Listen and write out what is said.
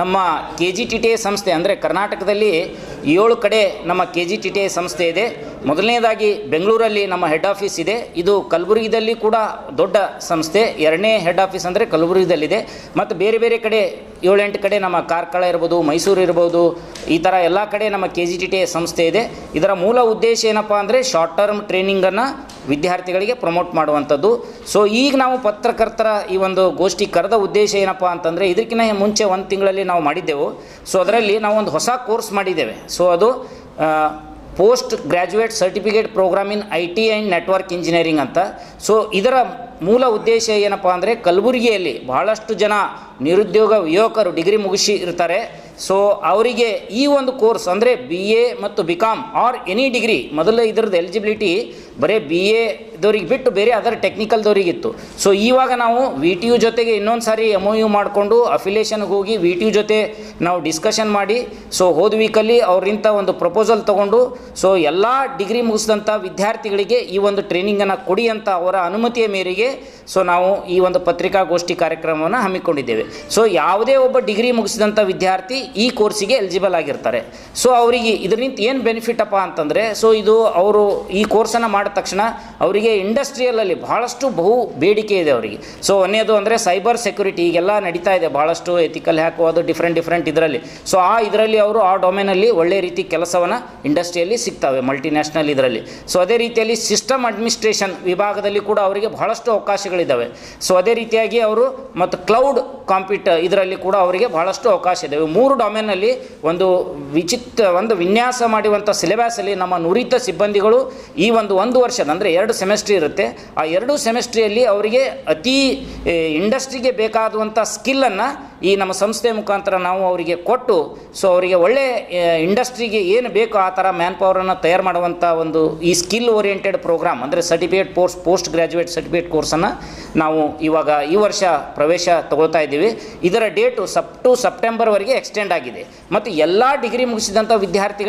ನಮ್ಮ K G T T A ಸಂಸ್ಥೆ, ಅಂದರೆ ಕರ್ನಾಟಕದಲ್ಲಿ ಏಳು ಕಡೆ ನಮ್ಮ K G T T A ಸಂಸ್ಥೆ ಇದೆ. ಮೊದಲನೇದಾಗಿ ಬೆಂಗಳೂರಲ್ಲಿ ನಮ್ಮ ಹೆಡ್ ಆಫೀಸ್ ಇದೆ. ಇದು ಕಲಬುರಗಿದಲ್ಲಿ ಕೂಡ ದೊಡ್ಡ ಸಂಸ್ಥೆ. ಎರಡನೇ ಹೆಡ್ ಆಫೀಸ್ ಅಂದರೆ ಕಲಬುರಗಿದಲ್ಲಿದೆ. ಮತ್ತು ಬೇರೆ ಬೇರೆ ಕಡೆ ಏಳೆಂಟು ಕಡೆ ನಮ್ಮ ಕಾರ್ಕಳ ಇರ್ಬೋದು, ಮೈಸೂರು ಇರ್ಬೋದು, ಈ ಥರ ಎಲ್ಲ ಕಡೆ ನಮ್ಮ ಕೆ ಜಿ ಟಿ ಟಿ ಸಂಸ್ಥೆ ಇದೆ. ಇದರ ಮೂಲ ಉದ್ದೇಶ ಏನಪ್ಪ ಅಂದರೆ ಶಾರ್ಟ್ ಟರ್ಮ್ ಟ್ರೈನಿಂಗನ್ನು ವಿದ್ಯಾರ್ಥಿಗಳಿಗೆ ಪ್ರಮೋಟ್ ಮಾಡುವಂಥದ್ದು. ಸೊ ಈಗ ನಾವು ಪತ್ರಕರ್ತರ ಈ ಒಂದು ಗೋಷ್ಠಿ ಕರೆದ ಉದ್ದೇಶ ಏನಪ್ಪ ಅಂತಂದರೆ ಇದಕ್ಕಿಂತ ಮುಂಚೆ ಒಂದು ತಿಂಗಳಲ್ಲಿ ನಾವು ಮಾಡಿದ್ದೆವು. ಸೊ ಅದರಲ್ಲಿ ನಾವು ಒಂದು ಹೊಸ ಕೋರ್ಸ್ ಮಾಡಿದ್ದೇವೆ. ಸೊ ಅದು post graduate certificate program in I T and network engineering ಅಂತ. ಸೊ ಇದರ ಮೂಲ ಉದ್ದೇಶ ಏನಪ್ಪ ಅಂದರೆ ಕಲಬುರಗಿಯಲ್ಲಿ ಬಹಳಷ್ಟು ಜನ ನಿರುದ್ಯೋಗ ಯುವಕರು ಡಿಗ್ರಿ ಮುಗಿಸಿ ಇರ್ತಾರೆ. ಸೊ ಅವರಿಗೆ ಈ ಒಂದು ಕೋರ್ಸ್ ಅಂದರೆ ಬಿ ಎ ಮತ್ತು B com or any degree ಮೊದಲು ಇದರದ್ದು ಎಲಿಜಿಬಿಲಿಟಿ ಬರೀ ಬಿ ಎದವ್ರಿಗೆ ಬಿಟ್ಟು ಬೇರೆ ಅದರ ಟೆಕ್ನಿಕಲ್ದವರಿಗಿತ್ತು ಸೊ ಇವಾಗ ನಾವು ವಿ ಟಿ ಯು ಜೊತೆಗೆ ಇನ್ನೊಂದು ಸಾರಿ ಎಂ ಒ ಯು ಮಾಡಿಕೊಂಡು ಅಫಿಲೇಷನ್ಗೆ ಹೋಗಿ ವಿ ಟಿ ಯು ಜೊತೆ ನಾವು ಡಿಸ್ಕಷನ್ ಮಾಡಿ. ಸೊ ಹೋದ ವೀಕಲ್ಲಿ ಅವರಿಂದ ಒಂದು ಪ್ರಪೋಸಲ್ ತೊಗೊಂಡು ಸೊ ಎಲ್ಲ ಡಿಗ್ರಿ ಮುಗಿಸಿದಂಥ ವಿದ್ಯಾರ್ಥಿಗಳಿಗೆ ಈ ಒಂದು ಟ್ರೈನಿಂಗನ್ನು ಕೊಡಿ ಅಂತ ಅವರ ಅನುಮತಿಯ ಮೇರೆಗೆ ಸೊ ನಾವು ಈ ಒಂದು ಪತ್ರಿಕಾಗೋಷ್ಠಿ ಕಾರ್ಯಕ್ರಮವನ್ನು ಹಮ್ಮಿಕೊಂಡಿದ್ದೇವೆ. ಸೊ ಯಾವುದೇ ಒಬ್ಬ ಡಿಗ್ರಿ ಮುಗಿಸಿದಂಥ ವಿದ್ಯಾರ್ಥಿ ಈ ಕೋರ್ಸಿಗೆ ಎಲಿಜಿಬಲ್ ಆಗಿರ್ತಾರೆ. ಸೊ ಅವರಿಗೆ ಇದರಿಂದ ಏನು ಬೆನಿಫಿಟ್ ಅಪ್ಪ ಅಂತಂದರೆ ಸೊ ಇದು ಅವರು ಈ ಕೋರ್ಸನ್ನು ಮಾಡಿದ ತಕ್ಷಣ ಅವರಿಗೆ ಇಂಡಸ್ಟ್ರಿಯಲಲ್ಲಿ ಬಹಳಷ್ಟು ಬಹು ಬೇಡಿಕೆ ಇದೆ ಅವರಿಗೆ. ಸೊ ಒಂದೇದು ಅಂದರೆ ಸೈಬರ್ ಸೆಕ್ಯೂರಿಟಿ ಈಗೆಲ್ಲ ನಡೀತಾ ಇದೆ. ಭಾಳಷ್ಟು ಎಥಿಕಲ್ ಹ್ಯಾಕು ಅದು ಡಿಫ್ರೆಂಟ್ ಡಿಫ್ರೆಂಟ್ ಇದರಲ್ಲಿ. ಸೊ ಆ ಇದರಲ್ಲಿ ಅವರು ಆ ಡೊಮೇನಲ್ಲಿ ಒಳ್ಳೆ ರೀತಿ ಕೆಲಸವನ್ನು ಇಂಡಸ್ಟ್ರಿಯಲ್ಲಿ ಸಿಗ್ತವೆ. ಮಲ್ಟಿನ್ಯಾಷನಲ್ ಇದರಲ್ಲಿ. ಸೊ ಅದೇ ರೀತಿಯಲ್ಲಿ ಸಿಸ್ಟಮ್ ಅಡ್ಮಿನಿಸ್ಟ್ರೇಷನ್ ವಿಭಾಗದಲ್ಲಿ ಕೂಡ ಅವರಿಗೆ ಬಹಳಷ್ಟು ಅವಕಾಶಗಳಿದ್ದಾವೆ. ಸೊ ಅದೇ ರೀತಿಯಾಗಿ ಅವರು ಮತ್ತು ಕ್ಲೌಡ್ ಕಾಂಪ್ಯೂಟರ್ ಇದರಲ್ಲಿ ಕೂಡ ಅವರಿಗೆ ಬಹಳಷ್ಟು ಅವಕಾಶ ಇದ್ದಾವೆ. ಮೂರು ಡೊಮೇನಲ್ಲಿ ಒಂದು ವಿಚಿತ್ರ, ಒಂದು ವಿನ್ಯಾಸ ಮಾಡುವಂಥ ಸಿಲೆಬಸಲ್ಲಿ ನಮ್ಮ ನುರಿತ ಸಿಬ್ಬಂದಿಗಳು ಈ ಒಂದು ಒಂದು ವರ್ಷದ, ಅಂದರೆ ಎರಡು ಸೆಮೆಸ್ಟ್ರಿ ಇರುತ್ತೆ. ಆ ಎರಡು ಸೆಮೆಸ್ಟ್ರಿಯಲ್ಲಿ ಅವರಿಗೆ ಅತಿ ಇಂಡಸ್ಟ್ರಿಗೆ ಬೇಕಾದಂಥ ಸ್ಕಿಲ್ಲನ್ನು ಈ ನಮ್ಮ ಸಂಸ್ಥೆ ಮುಖಾಂತರ ನಾವು ಅವರಿಗೆ ಕೊಟ್ಟು ಸೊ ಅವರಿಗೆ ಒಳ್ಳೆ ಇಂಡಸ್ಟ್ರಿಗೆ ಏನು ಬೇಕೋ ಆ ಥರ ಮ್ಯಾನ್ ಪವರನ್ನು ತಯಾರು ಮಾಡುವಂಥ ಒಂದು ಈ ಸ್ಕಿಲ್ ಓರಿಯೆಂಟೆಡ್ ಪ್ರೋಗ್ರಾಮ್ ಅಂದರೆ certificate post post graduate certificate ಕೋರ್ಸನ್ನು ನಾವು ಇವಾಗ ಈ ವರ್ಷ ಪ್ರವೇಶ ತಗೊಳ್ತಾ ಇದ್ದೀವಿ. ಇದರ ಡೇಟು ಸಪ್, ಟು ಸೆಪ್ಟೆಂಬರ್ವರೆಗೆ ಎಕ್ಸ್ಟೆಂಡ್ ಆಗಿದೆ. ಮತ್ತು ಎಲ್ಲ ಡಿಗ್ರಿ ಮುಗಿಸಿದಂಥ ವಿದ್ಯಾರ್ಥಿಗಳಿಗೆ